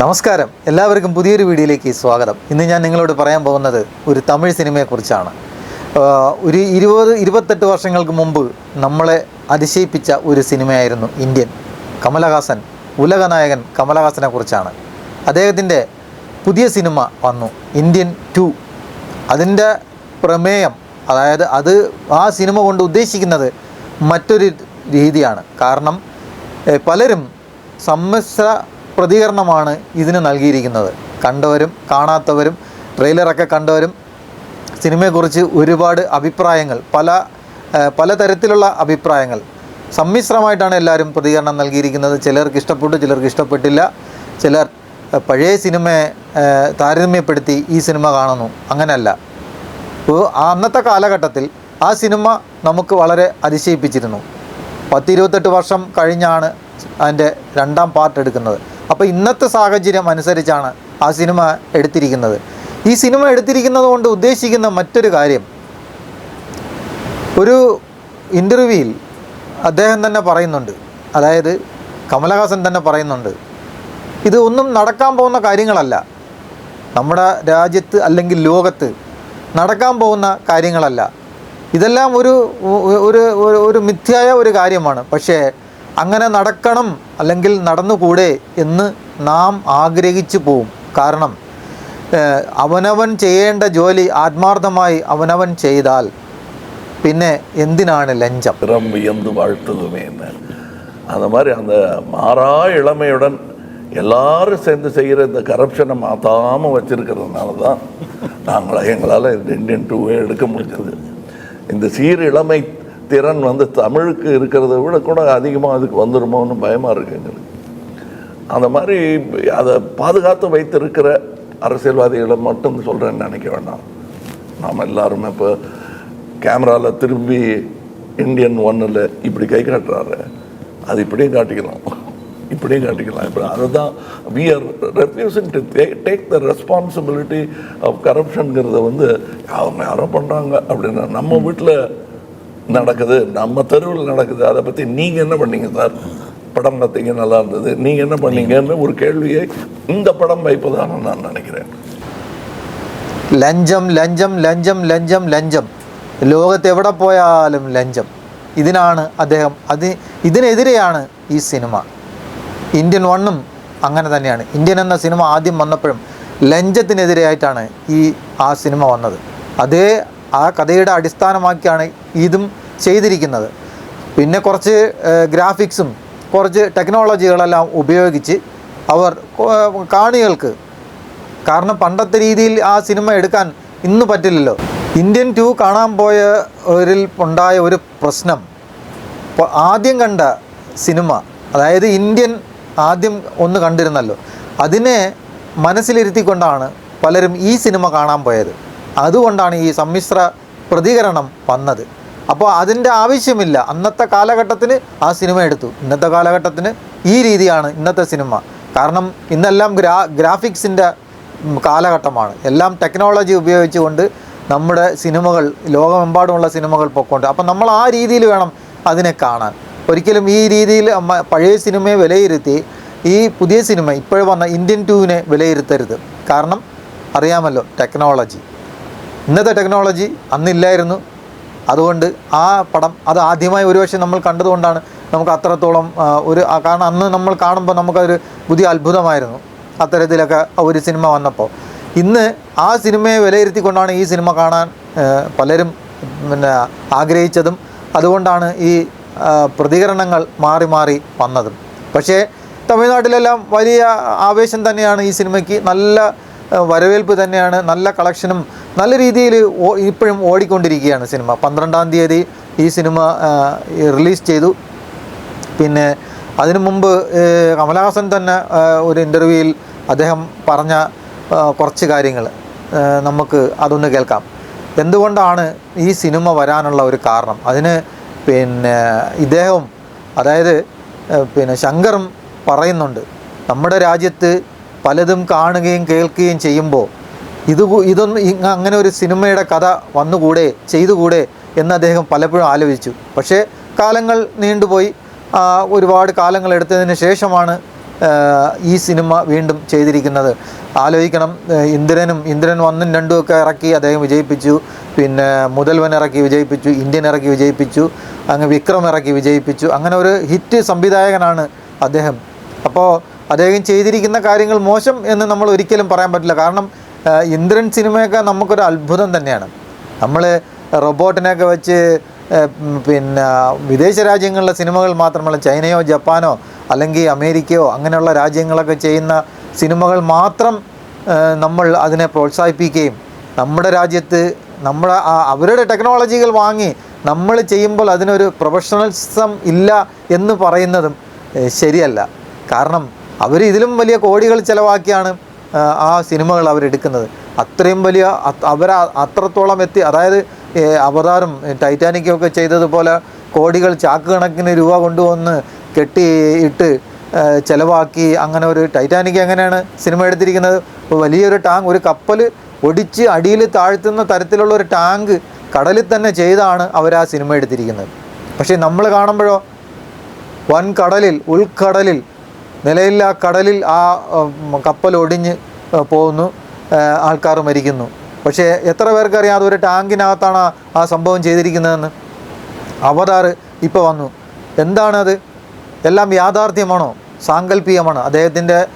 നമസ്കാരം. എല്ലാവർക്കും പുതിയൊരു വീഡിയോയിലേക്ക് സ്വാഗതം. ഇന്ന് ഞാൻ നിങ്ങളോട് പറയാൻ പോകുന്നത് ഒരു തമിഴ് സിനിമയെക്കുറിച്ചാണ്. ഒരു ഇരുപത് ഇരുപത്തെട്ട് വർഷങ്ങൾക്ക് മുമ്പ് നമ്മളെ അതിശയിപ്പിച്ച ഒരു സിനിമയായിരുന്നു ഇന്ത്യൻ കമലഹാസൻ ഉലകനായകൻ കമലഹാസനെ കുറിച്ചാണ്. അദ്ദേഹത്തിന്റെ പുതിയ സിനിമ വന്നു ഇന്ത്യൻ ടു. അതിന്റെ പ്രമേയം അതായത് അത് ആ സിനിമ കൊണ്ട് ഉദ്ദേശിക്കുന്നത് മറ്റൊരു രീതിയാണ്. കാരണം പലരും സമ്മിശ്ര പ്രതികരണമാണ് ഇതിന് നൽകിയിരിക്കുന്നത്. കണ്ടവരും കാണാത്തവരും ട്രെയിലറൊക്കെ കണ്ടവരും സിനിമയെക്കുറിച്ച് ഒരുപാട് അഭിപ്രായങ്ങൾ പല പലതരത്തിലുള്ള അഭിപ്രായങ്ങൾ. സമ്മിശ്രമായിട്ടാണ് എല്ലാവരും പ്രതികരണം നൽകിയിരിക്കുന്നത്. ചിലർക്ക് ഇഷ്ടപ്പെട്ടു ചിലർക്ക് ഇഷ്ടപ്പെട്ടില്ല. ചിലർ പഴയ സിനിമയെ താരതമ്യപ്പെടുത്തി ഈ സിനിമ കാണുന്നു. അങ്ങനെയല്ല അന്നത്തെ കാലഘട്ടത്തിൽ ആ സിനിമ നമുക്ക് വളരെ അതിശയിപ്പിച്ചിരുന്നു. പത്തിരുപത്തെട്ട് വർഷം കഴിഞ്ഞാണ് അതിന്റെ രണ്ടാം പാർട്ട് എടുക്കുന്നത്. അപ്പോൾ ഇന്നത്തെ സാഹചര്യം അനുസരിച്ചാണ് ആ സിനിമ എടുത്തിരിക്കുന്നത്. ഈ സിനിമ എടുത്തിരിക്കുന്നത് കൊണ്ട് ഉദ്ദേശിക്കുന്ന മറ്റൊരു കാര്യം ഒരു ഇന്റർവ്യൂവിൽ അദ്ദേഹം തന്നെ പറയുന്നുണ്ട്. അതായത് കമലഹാസൻ തന്നെ പറയുന്നുണ്ട്. ഇത് ഒന്നും നടക്കാൻ പോകുന്ന കാര്യങ്ങളല്ല. നമ്മുടെ രാജ്യത്ത് അല്ലെങ്കിൽ ലോകത്ത് നടക്കാൻ പോകുന്ന കാര്യങ്ങളല്ല. ഇതെല്ലാം ഒരു ഒരു ഒരു മിഥ്യായ ഒരു കാര്യമാണ്. പക്ഷേ അങ്ങനെ നടക്കണം അല്ലെങ്കിൽ നടന്നുകൂടെ എന്ന് നാം ആഗ്രഹിച്ചു പോവും കാരണം ഏഹ്, അവനവൻ ചെയ്യേണ്ട ജോലി ആത്മാർത്ഥമായി അവനവൻ ചെയ്താൽ പിന്നെ എന്തിനാണ് ലഞ്ചം பிறம் வியந்து வாழ்த்துதுமேன்னு அந்த மாதிரி அந்த மாறா இளமையுடன் எல்லாரும் சேர்ந்து செய்கிற இந்த கரப்ஷனை மாற்றாமல் வச்சிருக்கிறதுனால தான் நாங்கள் எங்களால் இந்தியன் டூவே எடுக்க முடிஞ்சது இந்த சீர் இளமை திறன் வந்து தமிழுக்கு இருக்கிறத விட கூட அதிகமாக அதுக்கு வந்துடுமோன்னு பயமாக இருக்கு எங்களுக்கு. அந்த மாதிரி அதை பாதுகாத்து வைத்திருக்கிற அரசியல்வாதிகளை மட்டும் சொல்கிறேன்னு நினைக்க வேண்டாம். நாம் எல்லாருமே இப்போ கேமராவில் திரும்பி இந்தியன் ஒன்னில் இப்படி கை காட்டுறாரு. அது இப்படியும் காட்டிக்கலாம். இப்படியும் காட்டிக்கலாம். இப்போ அதுதான் we are refusing to take the responsibility of கரப்ஷனுங்கிறத வந்து அவங்க யாரோ பண்ணுறாங்க அப்படின்னா நம்ம வீட்டில் நடக்குது நம்ம தெருவில் நடக்குது அதை பற்றி நீங்கள் என்ன பண்ணீங்க சார் படம் பார்த்தீங்க நல்லா இருந்தது நீங்கள் என்ன பண்ணீங்கன்னு ஒரு கேள்வியை இந்த படம் வைப்பதாக நான் நினைக்கிறேன் ലഞ്ചം ലഞ്ചം ലഞ്ചം ലഞ്ചം ലഞ്ചം ലോകത്ത് എവിടെ പോയാലും ലഞ്ചം ഇതിനാണ് അദ്ദേഹം അത് ഇതിനെതിരെയാണ് ഈ സിനിമ ഇന്ത്യൻ വണ്ണും അങ്ങനെ തന്നെയാണ് ഇന്ത്യൻ എന്ന സിനിമ ആദ്യം വന്നപ്പോഴും ലഞ്ചത്തിനെതിരെയായിട്ടാണ് ഈ ആ സിനിമ വന്നത് അതേ ആ കഥയുടെ അടിസ്ഥാനമാക്കിയാണ് ഇതും ചെയ്തിരിക്കുന്നത്. പിന്നെ കുറച്ച് ഗ്രാഫിക്സും കുറച്ച് ടെക്നോളജികളെല്ലാം ഉപയോഗിച്ച് അവർ കാണികൾക്ക് കാരണം പണ്ടത്തെ രീതിയിൽ ആ സിനിമ എടുക്കാൻ ഇന്ന് പറ്റില്ലല്ലോ. ഇന്ത്യൻ ടു കാണാൻ പോയവരിൽ ഉണ്ടായ ഒരു പ്രശ്നം ആദ്യം കണ്ട സിനിമ അതായത് ഇന്ത്യൻ ആദ്യം ഒന്ന് കണ്ടിരുന്നല്ലോ അതിനെ മനസ്സിലിരുത്തിക്കൊണ്ടാണ് പലരും ഈ സിനിമ കാണാൻ പോയത്. അതുകൊണ്ടാണ് ഈ സമ്മിശ്ര പ്രതികരണം വന്നത്. അപ്പോൾ അതിന്റെ ആവശ്യമില്ല. അന്നത്തെ കാലഘട്ടത്തിന് ആ സിനിമ എടുത്തു. ഇന്നത്തെ കാലഘട്ടത്തിന് ഈ രീതിയാണ് ഇന്നത്തെ സിനിമ. കാരണം ഇന്നെല്ലാം ഗ്രാ ഗ്രാഫിക്സിന്റെ കാലഘട്ടമാണ്. എല്ലാം ടെക്നോളജി ഉപയോഗിച്ചുകൊണ്ട് നമ്മുടെ സിനിമകൾ ലോകമെമ്പാടുമുള്ള സിനിമകൾ പൊക്കൊണ്ട്. അപ്പം നമ്മൾ ആ രീതിയിൽ വേണം അതിനെ കാണാൻ. ഒരിക്കലും ഈ രീതിയിൽ പഴയ സിനിമയെ വിലയിരുത്തി ഈ പുതിയ സിനിമ ഇപ്പോഴും വന്ന ഇന്ത്യൻ ടൂവിനെ വിലയിരുത്തരുത്. കാരണം അറിയാമല്ലോ ടെക്നോളജി. ഇന്നത്തെ ടെക്നോളജി അന്നില്ലായിരുന്നു. അതുകൊണ്ട് ആ പടം അത് ആദ്യമായി ഒരുപക്ഷെ നമ്മൾ കണ്ടതുകൊണ്ടാണ് നമുക്ക് അത്രത്തോളം ഒരു കാരണം അന്ന് നമ്മൾ കാണുമ്പോൾ നമുക്കതൊരു പുതിയ അത്ഭുതമായിരുന്നു. അത്തരത്തിലൊക്കെ ഒരു സിനിമ വന്നപ്പോൾ ഇന്ന് ആ സിനിമയെ വിലയിരുത്തിക്കൊണ്ടാണ് ഈ സിനിമ കാണാൻ പലരും പിന്നെ ആഗ്രഹിച്ചതും അതുകൊണ്ടാണ് ഈ പ്രതികരണങ്ങൾ മാറി മാറി വന്നതും. പക്ഷേ തമിഴ്നാട്ടിലെല്ലാം വലിയ ആവേശം തന്നെയാണ് ഈ സിനിമയ്ക്ക്. നല്ല വരവേൽപ്പ് തന്നെയാണ്. നല്ല കളക്ഷനും നല്ല രീതിയിൽ ഇപ്പോഴും ഓടിക്കൊണ്ടിരിക്കുകയാണ് സിനിമ. പന്ത്രണ്ടാം തീയതി ഈ സിനിമ റിലീസ് ചെയ്തു. പിന്നെ അതിനു മുമ്പ് കമലഹാസൻ തന്നെ ഒരു ഇന്റർവ്യൂവിൽ അദ്ദേഹം പറഞ്ഞ കുറച്ച് കാര്യങ്ങൾ നമുക്ക് അതൊന്ന് കേൾക്കാം. എന്തുകൊണ്ടാണ് ഈ സിനിമ വരാനുള്ള ഒരു കാരണം? അതിന് പിന്നെ ഇദ്ദേഹവും അതായത് പിന്നെ ശങ്കറും പറയുന്നുണ്ട് നമ്മുടെ രാജ്യത്ത് പലതും കാണുകയും കേൾക്കുകയും ചെയ്യുമ്പോൾ ഇത് ഇതൊന്നും അങ്ങനെ ഒരു സിനിമയുടെ കഥ വന്നുകൂടെ ചെയ്തുകൂടെ എന്ന് അദ്ദേഹം പലപ്പോഴും ആലോചിച്ചു. പക്ഷേ കാലങ്ങൾ നീണ്ടുപോയി. ഒരുപാട് കാലങ്ങൾ എടുത്തതിന് ശേഷമാണ് ഈ സിനിമ വീണ്ടും ചെയ്തിരിക്കുന്നത്. ആലോചിക്കണം ഇന്ദ്രനും ഇന്ദ്രൻ ഒന്നും രണ്ടും ഒക്കെ ഇറക്കി അദ്ദേഹം വിജയിപ്പിച്ചു. പിന്നെ മുതൽവൻ ഇറക്കി വിജയിപ്പിച്ചു ഇന്ത്യൻ ഇറക്കി വിജയിപ്പിച്ചു അങ്ങ് വിക്രം ഇറക്കി വിജയിപ്പിച്ചു. അങ്ങനെ ഒരു ഹിറ്റ് സംവിധായകനാണ് അദ്ദേഹം. അപ്പോൾ അദ്ദേഹം ചെയ്തിരിക്കുന്ന കാര്യങ്ങൾ മോശം എന്ന് നമ്മൾ ഒരിക്കലും പറയാൻ പറ്റില്ല. കാരണം ഇന്ദ്രൻ സിനിമയൊക്കെ നമുക്കൊരു അത്ഭുതം തന്നെയാണ്. നമ്മൾ റോബോട്ടിനെയൊക്കെ വെച്ച് പിന്നെ വിദേശ രാജ്യങ്ങളിലെ സിനിമകൾ മാത്രമല്ല ചൈനയോ ജപ്പാനോ അല്ലെങ്കിൽ അമേരിക്കയോ അങ്ങനെയുള്ള രാജ്യങ്ങളൊക്കെ ചെയ്യുന്ന സിനിമകൾ മാത്രം നമ്മൾ അതിനെ പ്രോത്സാഹിപ്പിക്കുകയും നമ്മുടെ രാജ്യത്ത് നമ്മുടെ അവരുടെ ടെക്നോളജികൾ വാങ്ങി നമ്മൾ ചെയ്യുമ്പോൾ അതിനൊരു പ്രൊഫഷണലിസം ഇല്ല എന്ന് പറയുന്നതും ശരിയല്ല. കാരണം അവർ ഇതിലും വലിയ കോടികൾ ചിലവാക്കിയാണ്. ആ, സിനിമകൾ അവരെടുക്കുന്നത്. അത്രയും വലിയ അവർ അത്രത്തോളം എത്തി അതായത് അവതാരം ടൈറ്റാനിക്കൊക്കെ ചെയ്തതുപോലെ കോടികൾ ചാക്ക് കണക്കിന് രൂപ കൊണ്ടുവന്ന് കെട്ടി ഇട്ട് ചിലവാക്കി അങ്ങനെ ഒരു ടൈറ്റാനിക് എങ്ങനെയാണ് സിനിമ എടുത്തിരിക്കുന്നത്? വലിയൊരു ടാങ്ക് ഒരു കപ്പൽ ഒടിച്ച് അടിയിൽ താഴ്ത്തുന്ന തരത്തിലുള്ള ഒരു ടാങ്ക് കടലിൽ തന്നെ ചെയ്താണ് അവർ ആ സിനിമ എടുത്തിരിക്കുന്നത്. പക്ഷേ നമ്മൾ കാണുമ്പോഴോ വൻ കടലിൽ ഉൾക്കടലിൽ ആ കടലിൽ ആ കപ്പൽ ഒടിഞ്ഞ് പോകുന്നു. ആൾക്കാർ മരിക്കുന്നു. പക്ഷേ എത്ര പേർക്കറിയാം അതൊരു ടാങ്കിനകത്താണ് ആ- ആ സംഭവം ചെയ്തിരിക്കുന്നതെന്ന്? അവതാർ ഇപ്പോൾ വന്നു. എന്താണത്? എല്ലാം യാഥാർത്ഥ്യമാണോ? സാങ്കല്പികമാണ് അദ്ദേഹത്തിന്റെ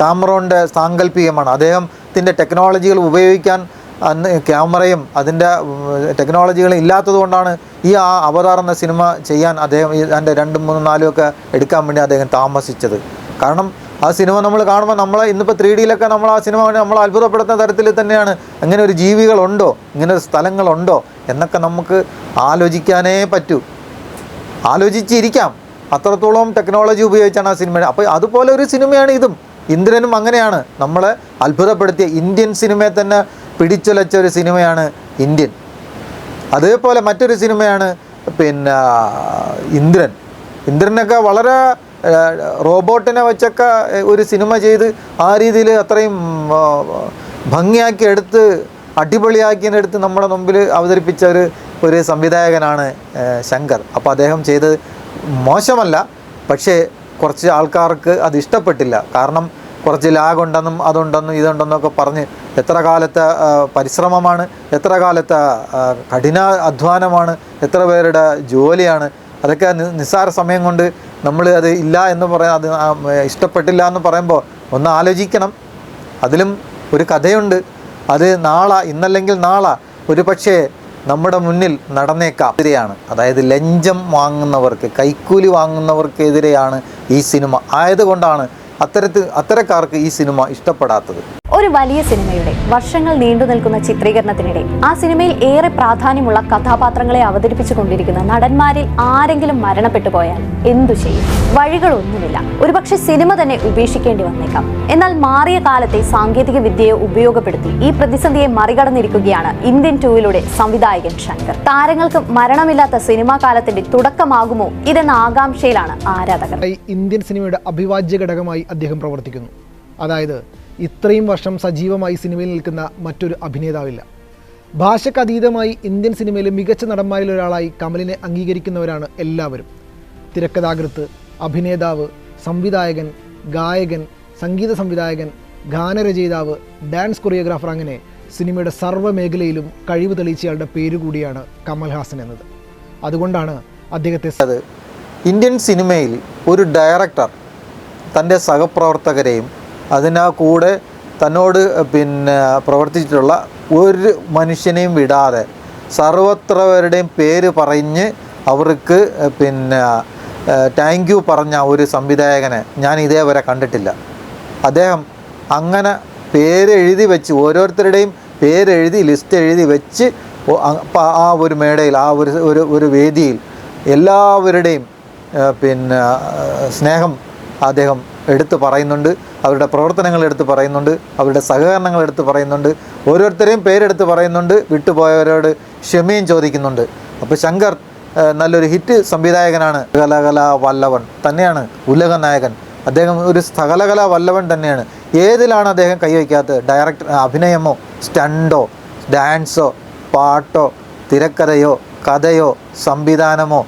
കാമറോണിന്റെ സാങ്കല്പികമാണ് അദ്ദേഹത്തിന്റെ ടെക്നോളജികൾ ഉപയോഗിക്കാൻ അന്ന് ക്യാമറയും അതിന്റെ ടെക്നോളജികളും ഇല്ലാത്തതുകൊണ്ടാണ് ഈ ആ അവതാർ എന്ന സിനിമ ചെയ്യാൻ അദ്ദേഹം അതിന്റെ രണ്ടും മൂന്നും നാലും ഒക്കെ എടുക്കാൻ വേണ്ടി അദ്ദേഹം താമസിച്ചത്. കാരണം ആ സിനിമ നമ്മൾ കാണുമ്പോൾ നമ്മൾ ഇന്നിപ്പോൾ ത്രീ ഡിയിലൊക്കെ നമ്മൾ ആ സിനിമ നമ്മൾ അത്ഭുതപ്പെടുത്തുന്ന തരത്തിൽ തന്നെയാണ്. അങ്ങനെ ഒരു ജീവികളുണ്ടോ? ഇങ്ങനെ ഒരു സ്ഥലങ്ങളുണ്ടോ? എന്നൊക്കെ നമുക്ക് ആലോചിക്കാനേ പറ്റൂ. ആലോചിച്ചിരിക്കാം. അത്രത്തോളം ടെക്നോളജി ഉപയോഗിച്ചാണ് ആ സിനിമ. അപ്പോൾ അതുപോലെ ഒരു സിനിമയാണ് ഇതും. ഇന്ദ്രനും അങ്ങനെയാണ് നമ്മളെ അത്ഭുതപ്പെടുത്തിയ. ഇന്ത്യൻ സിനിമയെ തന്നെ പിടിച്ചുലച്ച ഒരു സിനിമയാണ് ഇന്ത്യൻ. അതേപോലെ മറ്റൊരു സിനിമയാണ് പിന്നെ ഇന്ദ്രൻ. ഇന്ദ്രനൊക്കെ വളരെ റോബോട്ടിനെ വെച്ചൊക്കെ ഒരു സിനിമ ചെയ്ത് ആ രീതിയിൽ അത്രയും ഭംഗിയാക്കി എടുത്ത് അടിപൊളിയാക്കിയെടുത്ത് നമ്മുടെ മുമ്പിൽ അവതരിപ്പിച്ച ഒരു ഒരു സംവിധായകനാണ് ശങ്കർ. അപ്പോൾ അദ്ദേഹം ചെയ്തത് മോശമല്ല പക്ഷേ കുറച്ച് ആൾക്കാർക്ക് അത് ഇഷ്ടപ്പെട്ടില്ല. കാരണം കുറച്ച് ലാഗ് ഉണ്ടെന്നും അതുണ്ടെന്നും ഇതുണ്ടെന്നൊക്കെ പറഞ്ഞ് എത്ര കാലത്തെ പരിശ്രമമാണ് എത്ര കാലത്തെ കഠിന അധ്വാനമാണ് എത്ര പേരുടെ ജോലിയാണ് അതൊക്കെ നിസ്സാര സമയം കൊണ്ട് നമ്മൾ അത് ഇല്ല എന്ന് പറയാൻ അത് ഇഷ്ടപ്പെട്ടില്ല എന്ന് പറയുമ്പോൾ ഒന്ന് ആലോചിക്കണം. അതിലും ഒരു കഥയുണ്ട്. അത് നാളെ ഇന്നല്ലെങ്കിൽ നാളെ ഒരു പക്ഷേ നമ്മുടെ മുന്നിൽ നടന്നേക്കാം. എതിരെയാണ്. അതായത് ലഞ്ചം വാങ്ങുന്നവർക്ക് കൈക്കൂലി വാങ്ങുന്നവർക്കെതിരെയാണ് ഈ സിനിമ. ആയതുകൊണ്ടാണ് അത്തരത്തിൽ അത്തരക്കാർക്ക് ഈ സിനിമ ഇഷ്ടപ്പെടാത്തത്. ഒരു വലിയ സിനിമയുടെ വർഷങ്ങൾ നീണ്ടു നിൽക്കുന്ന ചിത്രീകരണത്തിനിടെ ആ സിനിമയിൽ ഏറെ പ്രാധാന്യമുള്ള കഥാപാത്രങ്ങളെ അവതരിപ്പിച്ചു കൊണ്ടിരിക്കുന്ന നടന്മാരിൽ ആരെങ്കിലും മരണപ്പെട്ടു പോയാൽ എന്തു ചെയ്യും? വഴികളൊന്നുമില്ല. ഒരുപക്ഷെ സിനിമ തന്നെ ഉപേക്ഷിക്കേണ്ടി വന്നേക്കാം. എന്നാൽ മാറിയ കാലത്തെ സാങ്കേതിക വിദ്യയെ ഉപയോഗപ്പെടുത്തി ഈ പ്രതിസന്ധിയെ മറികടന്നിരിക്കുകയാണ് ഇന്ത്യൻ ടൂവിലൂടെ സംവിധായകൻ ശങ്കർ. താരങ്ങൾക്ക് മരണമില്ലാത്ത സിനിമാ കാലത്തിന്റെ തുടക്കമാകുമോ ഇതെന്ന ആകാംക്ഷയിലാണ് ആരാധകർ. ഇന്ത്യൻ സിനിമയുടെ അഭിവാജ്യ ഘടകമായി അദ്ദേഹം പ്രവർത്തിക്കുന്നു. അതായത് ഇത്രയും വർഷം സജീവമായി സിനിമയിൽ നിൽക്കുന്ന മറ്റൊരു അഭിനേതാവില്ല. ഭാഷക്കതീതമായി ഇന്ത്യൻ സിനിമയിലെ മികച്ച നടന്മാരിൽ ഒരാളായി കമലിനെ അംഗീകരിക്കുന്നവരാണ് എല്ലാവരും. തിരക്കഥാകൃത്ത് അഭിനേതാവ് സംവിധായകൻ ഗായകൻ സംഗീത സംവിധായകൻ ഗാനരചയിതാവ് ഡാൻസ് കൊറിയോഗ്രാഫർ അങ്ങനെ സിനിമയുടെ സർവ മേഖലയിലും കഴിവ് തെളിയിച്ചയാളുടെ പേരുകൂടിയാണ് കമൽഹാസൻ എന്നത്. അതുകൊണ്ടാണ് അദ്ദേഹത്തെ അത്. ഇന്ത്യൻ സിനിമയിൽ ഒരു ഡയറക്ടർ തന്റെ സഹപ്രവർത്തകരെയും അതിനാ കൂടെ തന്നോട് പിന്നെ പ്രവർത്തിച്ചിട്ടുള്ള ഒരു മനുഷ്യനെയും വിടാതെ സർവത്രവരുടെയും പേര് പറഞ്ഞ് അവർക്ക് പിന്നെ താങ്ക് യു പറഞ്ഞ ഒരു സംവിധായകനെ ഞാൻ ഇതേവരെ കണ്ടിട്ടില്ല. അദ്ദേഹം അങ്ങനെ പേരെഴുതി വെച്ച് ഓരോരുത്തരുടെയും പേരെഴുതി ലിസ്റ്റ് എഴുതി വെച്ച് ആ ഒരു മേടയിൽ ആ ഒരു ഒരു ഒരു വേദിയിൽ എല്ലാവരുടെയും പിന്നെ സ്നേഹം അദ്ദേഹം എടുത്തു പറയുന്നുണ്ട് അവരുടെ പ്രവർത്തനങ്ങൾ എടുത്ത് പറയുന്നുണ്ട് അവരുടെ സഹകരണങ്ങൾ എടുത്ത് പറയുന്നുണ്ട് ഓരോരുത്തരെയും പേരെടുത്ത് പറയുന്നുണ്ട് വിട്ടുപോയവരോട് ക്ഷമയും ചോദിക്കുന്നുണ്ട്. അപ്പോൾ ശങ്കർ നല്ലൊരു ഹിറ്റ് സംവിധായകനാണ്. കലകല വല്ലവൻ തന്നെയാണ് ഉലക നായകൻ. അദ്ദേഹം ഒരു സകലകല വല്ലവൻ തന്നെയാണ്. ഏതിലാണ് അദ്ദേഹം കൈവയ്ക്കാത്തത് ഡയറക്ടർ അഭിനയമോ സ്റ്റണ്ടോ ഡാൻസോ പാട്ടോ തിരക്കഥയോ കഥയോ സംവിധാനമോ?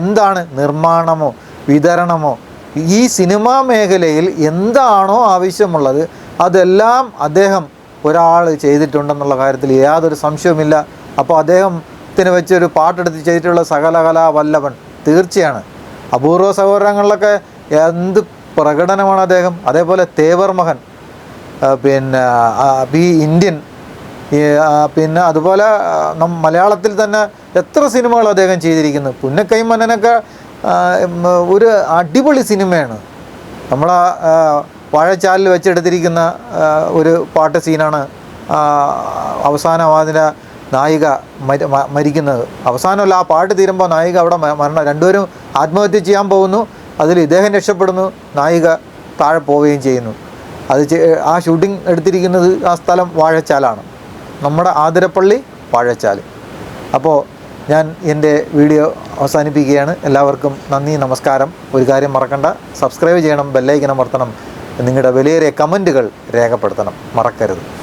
എന്താണ് നിർമ്മാണമോ വിതരണമോ? ഈ സിനിമാ മേഖലയിൽ എന്താണോ ആവശ്യമുള്ളത് അതെല്ലാം അദ്ദേഹം ഒരാൾ ചെയ്തിട്ടുണ്ടെന്നുള്ള കാര്യത്തിൽ യാതൊരു സംശയവുമില്ല. അപ്പോൾ അദ്ദേഹത്തിന് വെച്ചൊരു പാട്ടെടുത്ത് ചെയ്തിട്ടുള്ള സകലകലാ വല്ലവൻ തീർച്ചയാണ്. അപൂർവ സഹോദരങ്ങളിലൊക്കെ എന്ത് പ്രകടനമാണ് അദ്ദേഹം? അതേപോലെ തേവർ മകൻ പിന്നെ ബി ഇന്ത്യൻ പിന്നെ അതുപോലെ മലയാളത്തിൽ തന്നെ എത്ര സിനിമകൾ അദ്ദേഹം ചെയ്തിരിക്കുന്നു? പുന്നക്കൈമനൊക്കെ ഒരു അടിപൊളി സിനിമയാണ്. നമ്മൾ ആ വാഴച്ചാലിൽ വെച്ചെടുത്തിരിക്കുന്ന ഒരു പാട്ട് സീനാണ് അവസാനം അതിന്റെ നായിക മരി- മരിക്കുന്നത്. അവസാനമല്ല ആ പാട്ട് തീരുമ്പോൾ നായിക അവിടെ മരണം. രണ്ടുപേരും ആത്മഹത്യ ചെയ്യാൻ പോകുന്നു. അതിൽ ഇദ്ദേഹം രക്ഷപ്പെടുന്നു. നായിക താഴെ പോവുകയും ചെയ്യുന്നു. അത് ആ ഷൂട്ടിംഗ് എടുത്തിരിക്കുന്നത് ആ സ്ഥലം വാഴച്ചാലാണ്. നമ്മുടെ ആതിരപ്പള്ളി വാഴച്ചാൽ അപ്പോൾ ഞാൻ എന്റെ വീഡിയോ അവസാനിപ്പിക്കുകയാണ്. എല്ലാവർക്കും നന്ദി നമസ്കാരം. ഒരു കാര്യം മറക്കണ്ട. സബ്സ്ക്രൈബ് ചെയ്യണം ബെല്ലൈക്കൻ അമർത്തണം. നിങ്ങളുടെ വിലയേറിയ കമന്റുകൾ രേഖപ്പെടുത്തണം. മറക്കരുത്.